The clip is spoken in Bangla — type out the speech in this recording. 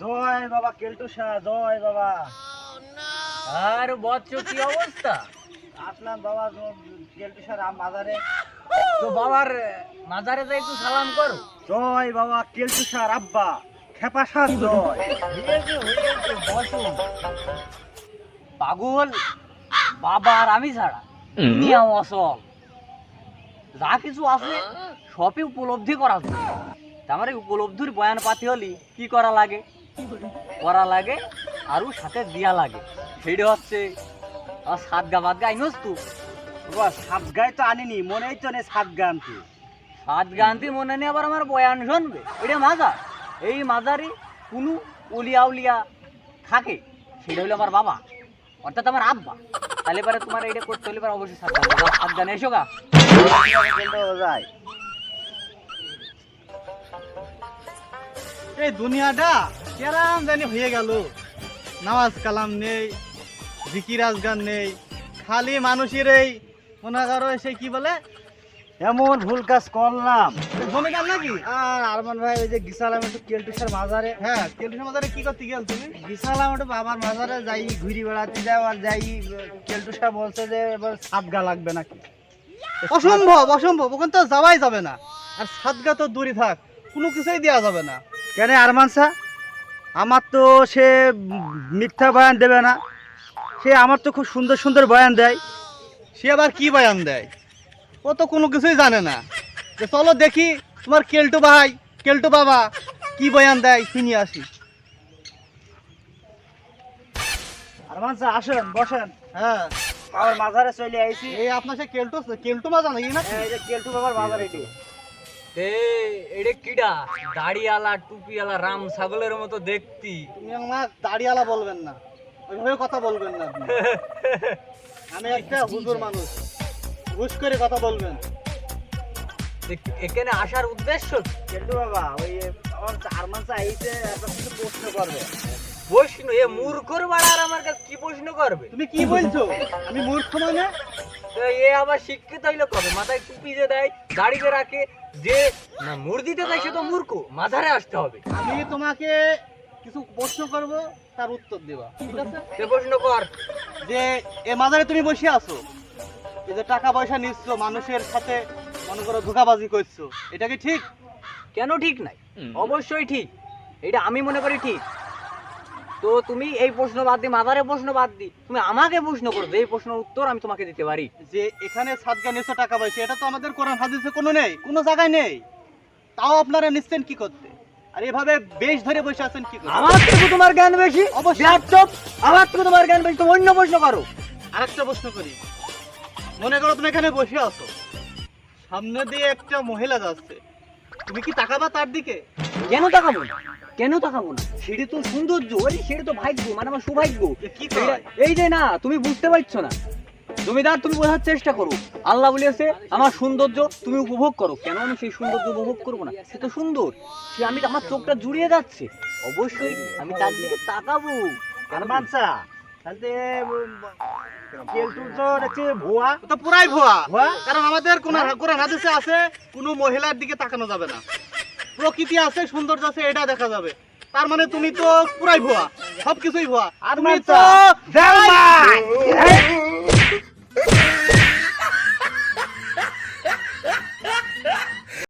জয় বাবা কেলটু শাহ জয় বাবা। আর বচ্চ কি অবস্থা। আসলাম বাবা কেলটু শাহ রাম বাজারে। তো বাবার মাজারে একটু সালাম করো। জয় বাবা কেলটু শাহ আব্বা। খেপা শাহ জয়। পাগল, বাবা আর আমি ছাড়া। দুনিয়া অসল। যা কিছু আছে সবই উপলব্ধি করা যায় তার এই উপলব্ধির বয়ান পাতি হলি কি করা লাগে? করা লাগে আরও সাথে দিয়া লাগে। সেইটা হচ্ছে আর সাত গা বাদ গা আইনস তু? সাত গায়ে তো আনিনি, মনেই তো নেই সাত গা আনতে সাত গান্তি মনে নিয়ে আবার আমার বয়ান শুনবে? এটা মাজার? এই মাজারে কোনো উলিয়া উলিয়া থাকে। সেটা হলো আমার বাবা। অর্থাৎ আমার আব্বা। তাহলে পরে তোমার এটা করতে হলে পরে অবশ্যই সাত সাত গান এসো গা। যায় এই দুনিয়াটা কেরাম জানি হয়ে গেল। নামাজ কালাম নেই জিকিরাজ গান নেই খালি মানুষের এই মনে করো সে কি বলে? এমন ভুল কাজ করলাম। জমি গান নাকি? আর আরমান ভাই ওই যে গিসালাম একটু কেলটু শাহ মাজারে। হ্যাঁ কেন্দ্র সমাজে কি করতে গেল তুমি? গিসালাম একটু বাবার মাজারে যাই ঘুরি বেড়াতে যাও আর যাই কেলটু শাহ বলছে যে এবার সাত গা লাগবে নাকি। অসম্ভব অসম্ভব ওখানে তো যাওয়াই যাবে না। আর সাতগা তো দূরে থাক কোনো কিছুই দেওয়া যাবে না। কেন আরমান শাহ আমার তো সে মিথ্যা বয়ান দেবে না। সে আমার তো খুব সুন্দর সুন্দর বয়ান দেয়। সে আবার কি বয়ান দেয়? ও তো কোনো কিছুই জানে না। যে চলো দেখি তোমার কেলটু ভাই কেলটু বাবা কি বয়ান দেয় শুনি আসি। আরমান শাহ আসেন বসেন। হ্যাঁ। আমার মাজারে চলে আইছি। এই আপনার সে কেলটু কেলটু মাজা নাকি না এই যে কেলটু বাবার মাজার এটি। কিডা? দাড়িওয়ালা টুপিওয়ালা রাম ছাগলের মতো দেখতি। তুমি আমার দাড়িওয়ালা বলবেন না। ওইভাবে কথা বলবেন না আপনি। আমি একটা হুজুর মানুষ। করে কথা বলবেন। এখানে আসার উদ্দেশ্য? বাবা ওই আমার একটা কিছু প্রশ্ন করবে। প্রশ্ন? এ মূর্খর আর আমার কাছে কি প্রশ্ন করবে? তুমি কি বলছো? আমি মূর্খ মানে? তো এ আবার শিক্ষিত হইল কবে? মাথায় টুপি যে দেয় দাড়িতে রাখে যে না মুরদিতে দেয় সে তো মূর্খ মাথারে আসতে হবে। আমি তোমাকে কিছু প্রশ্ন করব তার উত্তর দেবা। ঠিক আছে? সে প্রশ্ন কর। যে এ মাজারে তুমি বসে আছো এই যে টাকা পয়সা নিচ্ছ মানুষের সাথে মনে করো ধোকাবাজি করছ এটা কি ঠিক? কেন ঠিক নাই? অবশ্যই ঠিক। এটা আমি মনে করি ঠিক। তো তুমি এই প্রশ্ন বাদ দি মাদারে প্রশ্ন বাদ দি তুমি আমাকে প্রশ্ন করবে এই প্রশ্নের উত্তর আমি তোমাকে দিতে পারি। যে এখানে সাতগা নিচ্ছ টাকা পয়সা এটা তো আমাদের কোরআন হাদিসে কোনো নেই কোনো জায়গায় নেই। তাও আপনারা নিচ্ছেন কি করতে? আর এভাবে বেশ ধরে বসে আছেন কি করতে? আমার থেকে তোমার জ্ঞান বেশি অবশ্যই। ল্যাপটপ আমার থেকে তোমার জ্ঞান বেশি তুমি অন্য প্রশ্ন করো। আরেকটা প্রশ্ন করি। মনে করো তুমি এখানে বসে আছো। সামনে দিয়ে একটা মহিলা যাচ্ছে। তুমি কি তাকাবা তার দিকে? কেন তাকাবো? না কেন তাকাবো না? সেটি তো সৌন্দর্য ওই সেটি তো ভাগ্য মানে আমার সৌভাগ্য? এই যে না তুমি বুঝতে পারছ না। জমিদার তুমি বোঝার চেষ্টা করো। আল্লাহ বলেছে আমার সৌন্দর্য তুমি উপভোগ করো। কেন আমি সেই সৌন্দর্য উপভোগ করব না? সে তো সুন্দর। সে আমি আমার চোখটা জুড়িয়ে যাচ্ছে। অবশ্যই আমি তার দিকে তাকাবো। তাহলে ভুয়া? তো পুরাই ভুয়া? কারণ আমাদের কোন কোরআন হাদিসে আছে কোনো মহিলার দিকে তাকানো যাবে না। প্রকৃতি আছে সৌন্দর্য আছে এটা দেখা যাবে। তার মানে তুমি তো পুরাই ভুয়া সবকিছুই ভুয়া। তুমি তো